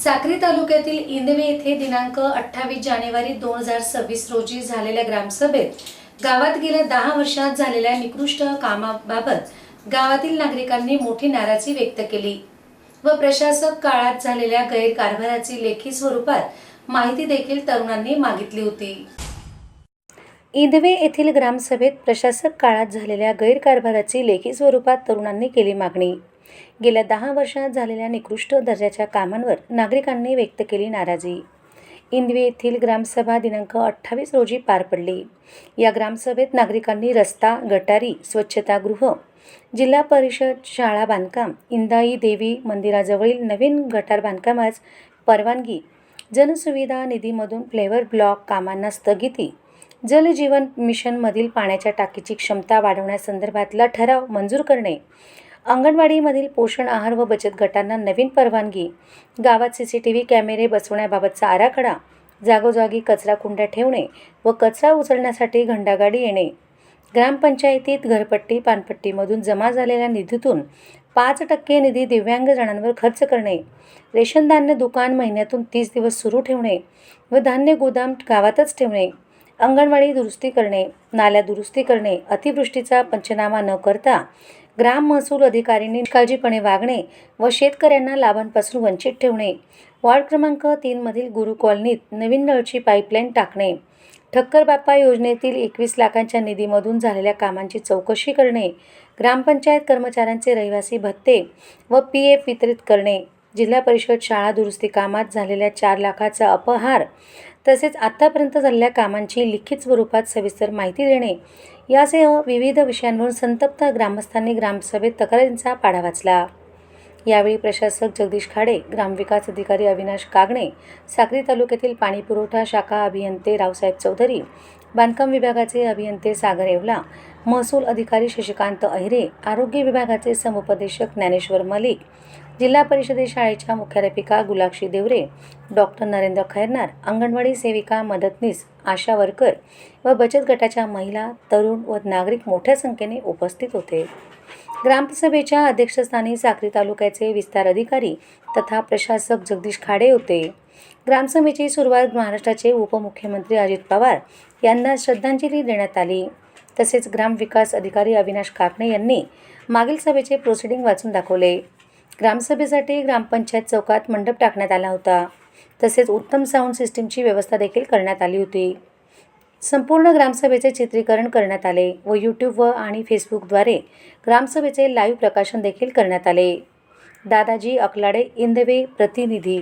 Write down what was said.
साक्री तालुक्यातील इंदवे येथे दिनांक अठ्ठावीस जानेवारी दोन हजार सव्वीस रोजी झालेल्या ग्रामसभेत गावात गेल्या दहा वर्षात झालेल्या निकृष्ट कामाबाबत गावातील नागरिकांनी मोठी नाराजी व्यक्त केली व प्रशासक काळात झालेल्या गैरकारभाराची लेखी स्वरूपात माहिती देखील तरुणांनी मागितली होती. इंदवे येथील ग्रामसभेत प्रशासक काळात झालेल्या गैरकारभाराची लेखी स्वरूपात तरुणांनी केली मागणी. गेल्या दहा वर्षात झालेल्या निकृष्ट दर्जाच्या कामांवर नागरिकांनी व्यक्त केली नाराजी. इंदवे येथील ग्रामसभा दिनांक अठ्ठावीस रोजी पार पडली. या ग्रामसभेत नागरिकांनी रस्ता गटारी स्वच्छतागृह जिल्हा परिषद शाळा बांधकाम इंदाई देवी मंदिराजवळील नवीन गटार बांधकामास परवानगी जनसुविधा निधीमधून फ्लेवर ब्लॉक कामांना स्थगिती जलजीवन मिशनमधील पाण्याच्या टाकीची क्षमता वाढवण्यासंदर्भातला ठराव मंजूर करणे अंगणवाडीमधील पोषण आहार व बचत गटांना नवीन परवानगी. गावात सी सी टी व्ही कॅमेरे बसवण्याबाबतचा आराखडा जागोजागी कचरा कुंड्या ठेवणे व कचरा उचलण्यासाठी घंटागाडी येणे. ग्रामपंचायतीत घरपट्टी पानपट्टीमधून जमा झालेल्या निधीतून पाच टक्के निधी दिव्यांग जणांवर खर्च करणे. रेशन धान्य दुकान महिन्यातून तीस दिवस सुरू ठेवणे व धान्य गोदाम गावातच ठेवणे. अंगणवाडी दुरुस्ती करणे नाल्या दुरुस्ती करणे अतिवृष्टीचा पंचनामा न करता ग्राम महसूल अधिकाऱ्यांनी निष्काळजीपणे वागणे व शेतकऱ्यांना लाभांपासून वंचित ठेवणे. वॉर्ड क्रमांक तीनमधील गुरु कॉलनीत नवीन नळची पाईपलाईन टाकणे. ठक्कर बाप्पा योजनेतील एकवीस लाखांच्या निधीमधून झालेल्या कामांची चौकशी करणे. ग्रामपंचायत कर्मचाऱ्यांचे रहिवासी भत्ते व पी एफ वितरित करणे. जिल्हा परिषद शाळा दुरुस्ती कामात झालेल्या चार लाखाचा अपहार तसेच आत्तापर्यंत झालेल्या कामांची लिखित स्वरूपात सविस्तर माहिती देणे. यासह विविध विषयांवरून संतप्त ग्रामस्थांनी ग्रामसभेत तक्रारींचा पाढा वाचला. यावेळी प्रशासक जगदीश खाडे ग्रामविकास अधिकारी अविनाश कागणे साक्री तालुक्यातील पाणीपुरवठा शाखा अभियंते रावसाहेब चौधरी बांधकाम विभागाचे अभियंते सागर येवला महसूल अधिकारी शशिकांत अहिरे आरोग्य विभागाचे समुपदेशक ज्ञानेश्वर मलिक जिल्हा परिषदे शाळेच्या मुख्याध्यापिका गुलाक्षी देवरे डॉक्टर नरेंद्र खैरनार अंगणवाडी सेविका मदतनीस आशा वर्कर व बचत गटाच्या महिला तरुण व नागरिक मोठ्या संख्येने उपस्थित होते. ग्रामसभेच्या अध्यक्षस्थानी साक्री तालुक्याचे विस्तार अधिकारी तथा प्रशासक जगदीश खाडे होते. ग्रामसभेची सुरुवात महाराष्ट्राचे उपमुख्यमंत्री अजित पवार यांना श्रद्धांजली देण्यात आली. तसेच ग्रामविकास अधिकारी अविनाश काकणे यांनी मागील सभेचे प्रोसिडिंग वाचून दाखवले. ग्रामसभेसाठी ग्रामपंचायत चौकात मंडप टाकण्यात आला होता. तसेच उत्तम साऊंड सिस्टीमची व्यवस्था देखील करण्यात आली होती. संपूर्ण ग्रामसभेचे चित्रीकरण करण्यात आले व यूट्यूब व आणि फेसबुकद्वारे ग्रामसभेचे लाईव्ह प्रकाशन देखील करण्यात आले. दादाजी अकलाडे इंदवे प्रतिनिधी